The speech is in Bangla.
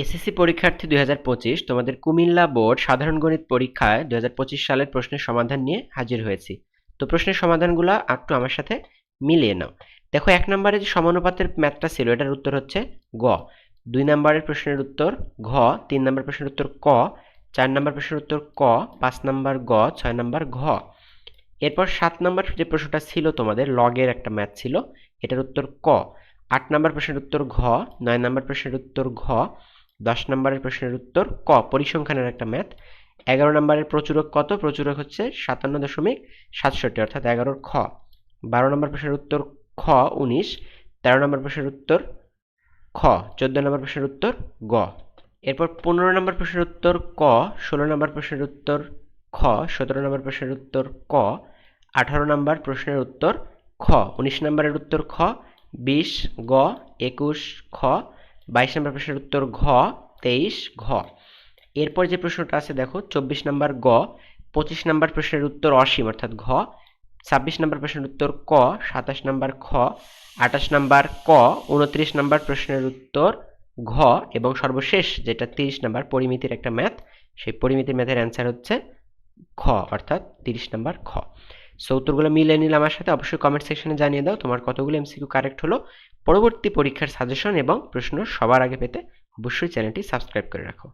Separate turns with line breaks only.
এসএসসি পরীক্ষার্থী দু হাজার পঁচিশ, তোমাদের কুমিল্লা বোর্ড সাধারণ গণিত পরীক্ষায় দু হাজার পঁচিশ সালের প্রশ্নের সমাধান নিয়ে হাজির হয়েছি। তো প্রশ্নের সমাধানগুলো একটু আমার সাথে মিলিয়ে নাও। দেখো, এক নম্বরে যে সমানুপাতের ম্যাথটা ছিল, এটার উত্তর হচ্ছে গ। দুই নম্বরের প্রশ্নের উত্তর ঘ, তিন নম্বর প্রশ্নের উত্তর ক, চার নম্বর প্রশ্নের উত্তর ক, পাঁচ নম্বর গ, ছয় নম্বর ঘ। এরপর সাত নম্বর যে প্রশ্নটা ছিল তোমাদের, লগের একটা ম্যাথ ছিল, এটার উত্তর ক। আট নম্বর প্রশ্নের উত্তর ঘ, নয় নম্বর প্রশ্নের উত্তর ঘ দশ নম্বরের প্রশ্নের উত্তর ক, পরিসংখ্যানের একটা ম্যাথ। এগারো নম্বরের প্রচুরক কত? প্রচুরক হচ্ছে সাতান্ন দশমিক সাতষট্টি, অর্থাৎ এগারোর খ। বারো নম্বর প্রশ্নের উত্তর খ, উনিশ। তেরো নম্বর প্রশ্নের উত্তর খ, চোদ্দ নম্বর প্রশ্নের উত্তর গ। এরপর পনেরো নম্বর প্রশ্নের উত্তর ক, ষোলো নম্বর প্রশ্নের উত্তর খ, সতেরো নম্বর প্রশ্নের উত্তর ক, আঠারো নম্বর প্রশ্নের উত্তর খ, উনিশ নম্বরের উত্তর খ, বিশ গ, একুশ খ বাইশ নম্বর প্রশ্নের উত্তর ঘ, তেইশ, ঘ। এরপর যে প্রশ্নটা আছে, দেখো, চব্বিশ নম্বর গ, পঁচিশ নম্বর প্রশ্নের উত্তর অসীম, অর্থাৎ ঘ। ছাব্বিশ নম্বর প্রশ্নের উত্তর ক, সাতাশ নম্বর খ, আঠাশ নম্বর ক, উনত্রিশ নম্বর প্রশ্নের উত্তর ঘ এবং সর্বশেষ যেটা তিরিশ নম্বর পরিমিতির একটা ম্যাথ সেই পরিমিতির ম্যাথের অ্যান্সার হচ্ছে খ অর্থাৎ তিরিশ নম্বর খ সো উত্তরগুলো মিলে নিলে আমার সাথে অবশ্যই কমেন্ট সেকশনে জানিয়ে দাও তোমার কতগুলো এমসিকিউ কারেক্ট হলো। পরবর্তী পরীক্ষার সাজেশন এবং প্রশ্ন সবার আগে পেতে অবশ্যই চ্যানেলটি সাবস্ক্রাইব করে রাখো।